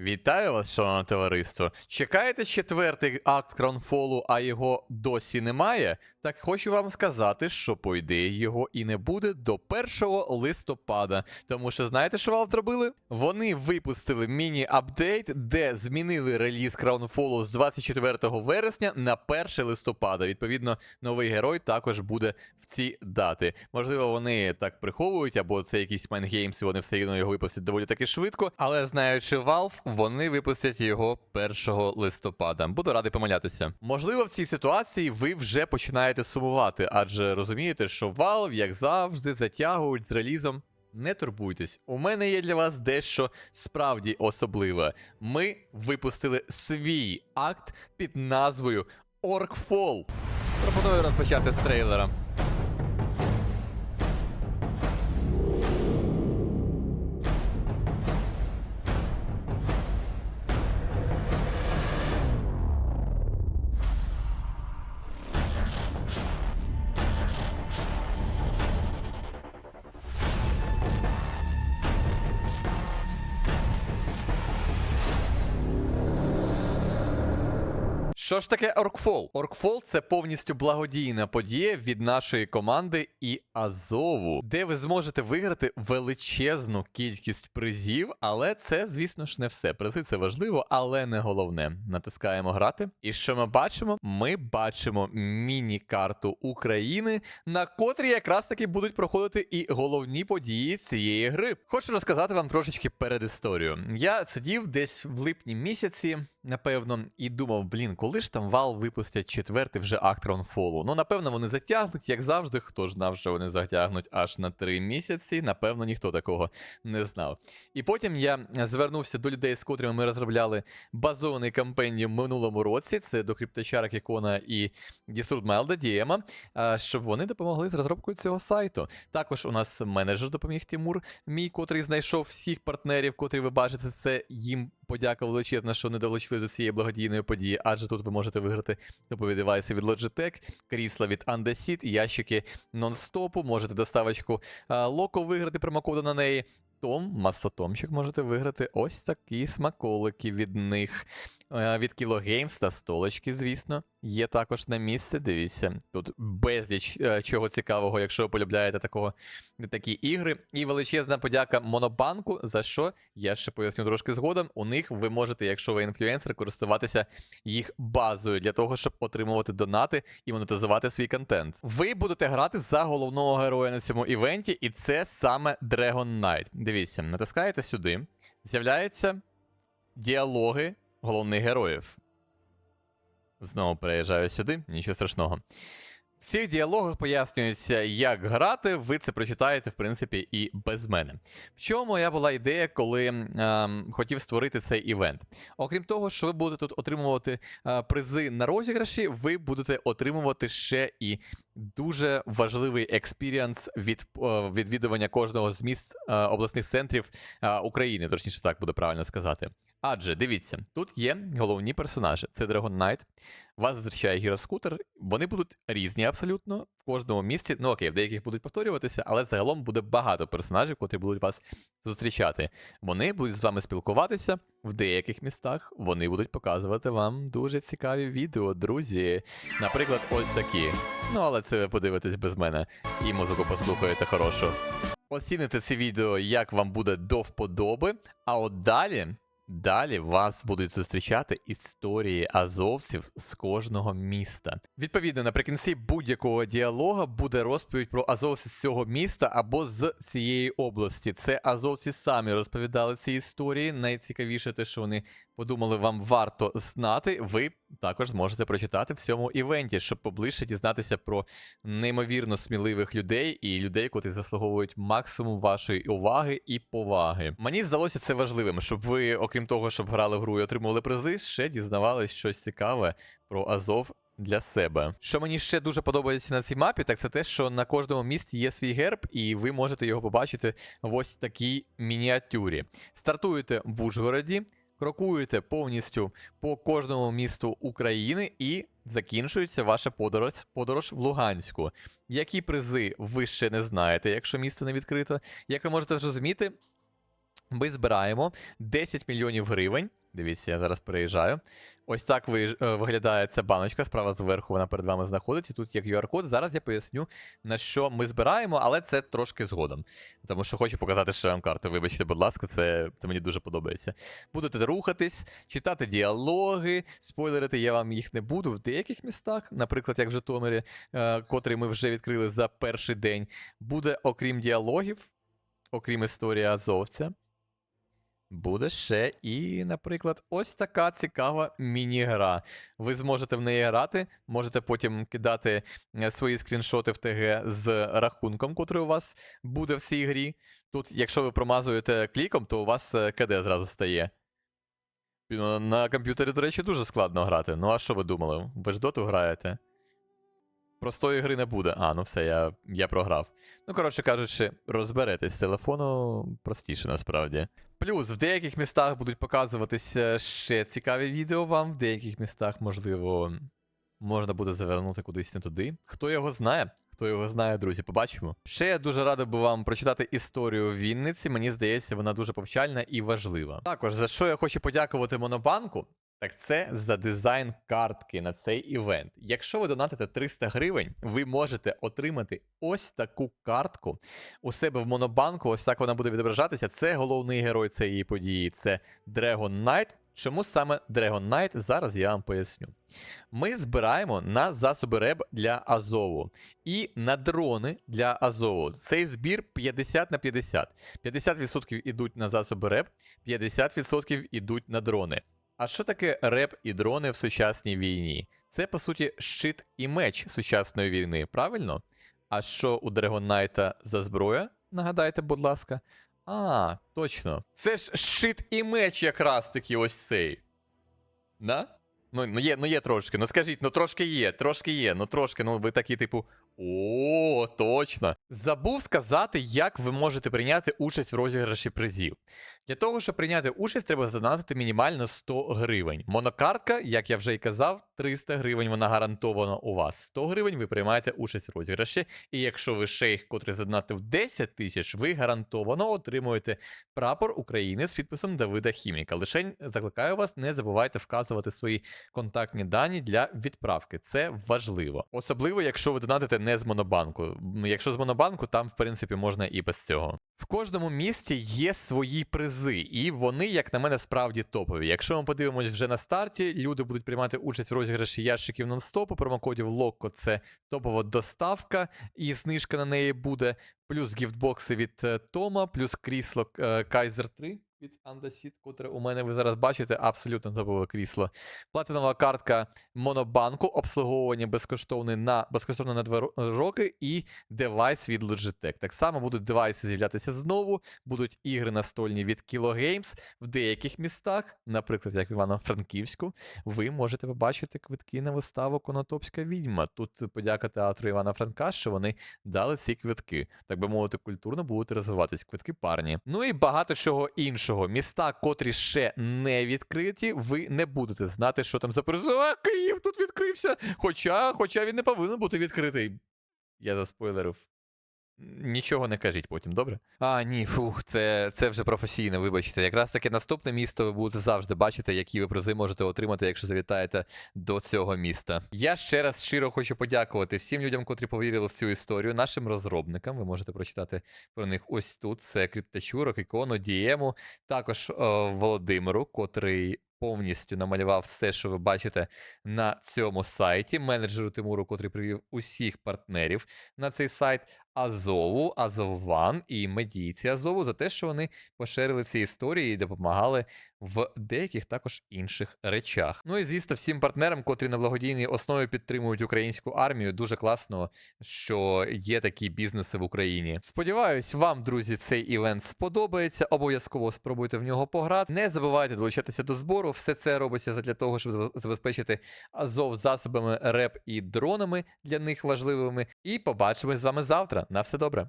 Вітаю вас, шановне товариство. Чекаєте четвертий акт Кронфолу, а його досі немає? Так хочу вам сказати, що по ідеї його і не буде до 1 листопада. Тому що знаєте, що вам зробили? Вони випустили міні-апдейт, де змінили реліз Кронфолу з 24 вересня на 1 листопада. Відповідно, новий герой також буде в ці дати. Можливо, вони так приховують, або це якісь майнгеймс, і вони все одно його випустять доволі таки швидко. Але знаючи Valve, вони випустять його 1 листопада. Буду радий помилятися. Можливо, в цій ситуації ви вже починаєте сумувати, адже розумієте, що Valve, як завжди, затягують з релізом. Не турбуйтесь, у мене є для вас дещо справді особливе. Ми випустили свій акт під назвою Orkfall. Пропоную розпочати з трейлера. Що ж таке Оркфол? Оркфол це повністю благодійна подія від нашої команди і Азову, де ви зможете виграти величезну кількість призів, але це, звісно ж, не все. Призи це важливо, але не головне. Натискаємо грати. І що ми бачимо? Ми бачимо міні-карту України, на котрій якраз таки будуть проходити і головні події цієї гри. Хочу розказати вам трошечки передісторію. Я сидів десь в липні місяці, напевно, і думав, блін, коли ж там Valve випустять четвертий вже акт Ронфолу? Ну, напевно, вони затягнуть, як завжди. Хто ж знав, що вони затягнуть аж на три місяці? Напевно, ніхто такого не знав. І потім я звернувся до людей, з котрими ми розробляли базований кампанію в минулому році. Це до Крипточара Кікона і Дісурдмелда Дієма, щоб вони допомогли з розробкою цього сайту. Також у нас менеджер допоміг Тимур, мій, котрий знайшов всіх партнерів, котрі ви бачите. Це їм подяка величезна, що не долучили до цієї благодійної події, адже тут ви можете виграти топові девайси від Logitech, крісла від Undesit, ящики нон-стопу, можете доставочку Локо виграти промокоду на неї. Том, масотомчик можете виграти ось такі смаколики від них. Від Кілогеймс та столочки, звісно, є також на місце. Дивіться, тут безліч е, чого цікавого, якщо ви полюбляєте такого, такі ігри. І величезна подяка Монобанку, за що я ще поясню трошки згодом. У них ви можете, якщо ви інфлюенсер, користуватися їх базою для того, щоб отримувати донати і монетизувати свій контент. Ви будете грати за головного героя на цьому івенті, і це саме Dragon Knight. Дивіться, натискаєте сюди, з'являються діалоги головних героїв. Знову переїжджаю сюди, нічого страшного. В цих діалогах пояснюється, як грати. Ви це прочитаєте, в принципі, і без мене. В чому моя була ідея, коли е, хотів створити цей івент? Окрім того, що ви будете тут отримувати е, призи на розіграші, ви будете отримувати ще і дуже важливий експіріанс від е, відвідування кожного з міст е, обласних центрів е, України. Точніше, так буде правильно сказати. Адже дивіться, тут є головні персонажі: це Dragon Knight, вас зустрічає гіроскутер. Вони будуть різні абсолютно в кожному місці. Ну окей, в деяких будуть повторюватися, але загалом буде багато персонажів, котрі будуть вас зустрічати. Вони будуть з вами спілкуватися в деяких містах. Вони будуть показувати вам дуже цікаві відео, друзі. Наприклад, ось такі. Ну але це ви подивитесь без мене і музику послухаєте хорошу. Оціните це відео, як вам буде до вподоби. А от далі. Далі вас будуть зустрічати історії азовців з кожного міста. Відповідно, наприкінці будь-якого діалога буде розповідь про азовців з цього міста або з цієї області. Це азовці самі розповідали ці історії. Найцікавіше те, що вони подумали, вам варто знати. Ви також зможете прочитати в цьому івенті, щоб поближче дізнатися про неймовірно сміливих людей і людей, котрі заслуговують максимум вашої уваги і поваги. Мені здалося це важливим, щоб ви, окрім того, щоб грали в гру і отримували призи, ще дізнавались щось цікаве про Азов. Для себе. Що мені ще дуже подобається на цій мапі, так це те, що на кожному місці є свій герб, і ви можете його побачити в ось такій мініатюрі. Стартуєте в Ужгороді, крокуєте повністю по кожному місту України і закінчується ваша подорож, подорож в Луганську. Які призи ви ще не знаєте, якщо місце не відкрито? Як ви можете зрозуміти, Ми збираємо 10 мільйонів гривень. Дивіться, я зараз переїжджаю. Ось так е, виглядає ця баночка. Справа зверху вона перед вами знаходиться. Тут є QR-код. Зараз я поясню, на що ми збираємо, але це трошки згодом. Тому що хочу показати ще вам карту. Вибачте, будь ласка, це, це мені дуже подобається. Будете рухатись, читати діалоги, спойлерити я вам їх не буду в деяких містах, наприклад, як в Житомирі, е, котрий ми вже відкрили за перший день. Буде, окрім діалогів, окрім історії азовця. Буде ще і, наприклад, ось така цікава міні-гра. Ви зможете в неї грати, можете потім кидати е, свої скріншоти в ТГ з рахунком, котрий у вас буде в цій грі. Тут, якщо ви промазуєте кліком, то у вас е, КД зразу стає. На комп'ютері, до речі, дуже складно грати. Ну а що ви думали? Ви ж доту граєте? Простої гри не буде. А, ну все, я, я програв. Ну, коротше кажучи, розберетесь з телефону простіше насправді. Плюс в деяких містах будуть показуватися ще цікаві відео вам, в деяких містах, можливо, можна буде завернути кудись не туди. Хто його знає? Хто його знає, друзі, побачимо. Ще я дуже радий би вам прочитати історію Вінниці. Мені здається, вона дуже повчальна і важлива. Також за що я хочу подякувати Монобанку. Так це за дизайн картки на цей івент. Якщо ви донатите 300 гривень, ви можете отримати ось таку картку у себе в Монобанку. Ось так вона буде відображатися. Це головний герой цієї події. Це Dragon Knight. Чому саме Dragon Knight? Зараз я вам поясню. Ми збираємо на засоби РЕБ для Азову і на дрони для Азову. Цей збір 50 на 50. 50% ідуть на засоби РЕБ, 50% ідуть на дрони. А що таке реп і дрони в сучасній війні? Це, по суті, щит і меч сучасної війни, правильно? А що у Knight за зброя? Нагадайте, будь ласка. А, точно. Це ж щит і меч якраз таки ось цей. Да? Ну, ну є, ну є трошки. Ну скажіть, ну трошки є, трошки є, ну трошки, ну ви такі, типу. О, точно. Забув сказати, як ви можете прийняти участь в розіграші призів. Для того, щоб прийняти участь, треба задонатити мінімально 100 гривень. Монокартка, як я вже й казав, 300 гривень вона гарантована у вас. 100 гривень ви приймаєте участь в розіграші. І якщо ви шейх, котрий задонатив 10 тисяч, ви гарантовано отримуєте прапор України з підписом Давида Хіміка. Лишень закликаю вас, не забувайте вказувати свої контактні дані для відправки. Це важливо. Особливо, якщо ви донатите не з монобанку. Ну, Якщо з монобанку, там в принципі можна і без цього. В кожному місті є свої призи, і вони, як на мене, справді топові. Якщо ми подивимось вже на старті, люди будуть приймати участь в розіграші ящиків нон-стопу, промокодів Локко це топова доставка, і знижка на неї буде. Плюс гіфтбокси від е, Тома, плюс крісло е, Kaiser 3 від Андасіт, котре у мене ви зараз бачите, абсолютно топове крісло. Платинова картка Монобанку, обслуговування безкоштовне на безкоштовно на 2 роки, і девайс від Logitech. Так само будуть девайси з'являтися знову, будуть ігри настольні від Kilo Games в деяких містах, наприклад, як в Івано-Франківську, ви можете побачити квитки на виставу Конотопська відьма. Тут подяка театру Івана Франка, що вони дали ці квитки. Так би мовити, культурно будуть розвиватись квитки парні. Ну і багато чого іншого. Міста, котрі ще не відкриті, ви не будете знати, що там за призи. А, Київ тут відкрився. Хоча, хоча він не повинен бути відкритий. Я заспойлерив. Нічого не кажіть потім, добре? А, ні, фух, це, це вже професійно, вибачте. Якраз таке наступне місто ви будете завжди бачити, які ви призи можете отримати, якщо завітаєте до цього міста. Я ще раз щиро хочу подякувати всім людям, котрі повірили в цю історію, нашим розробникам. Ви можете прочитати про них ось тут. Це Криптачурок, Ікону, Дієму, також о, Володимиру, котрий. Повністю намалював все, що ви бачите на цьому сайті. Менеджеру Тимуру, котрий привів усіх партнерів на цей сайт. Азову, Азовван і медійці Азову за те, що вони поширили ці історії і допомагали в деяких також інших речах. Ну і звісно, всім партнерам, котрі на благодійній основі підтримують українську армію, дуже класно, що є такі бізнеси в Україні. Сподіваюсь, вам, друзі, цей івент сподобається. Обов'язково спробуйте в нього пограти. Не забувайте долучатися до збору. Все це робиться для того, щоб забезпечити Азов засобами реп і дронами для них важливими. І побачимось з вами завтра. На все добре.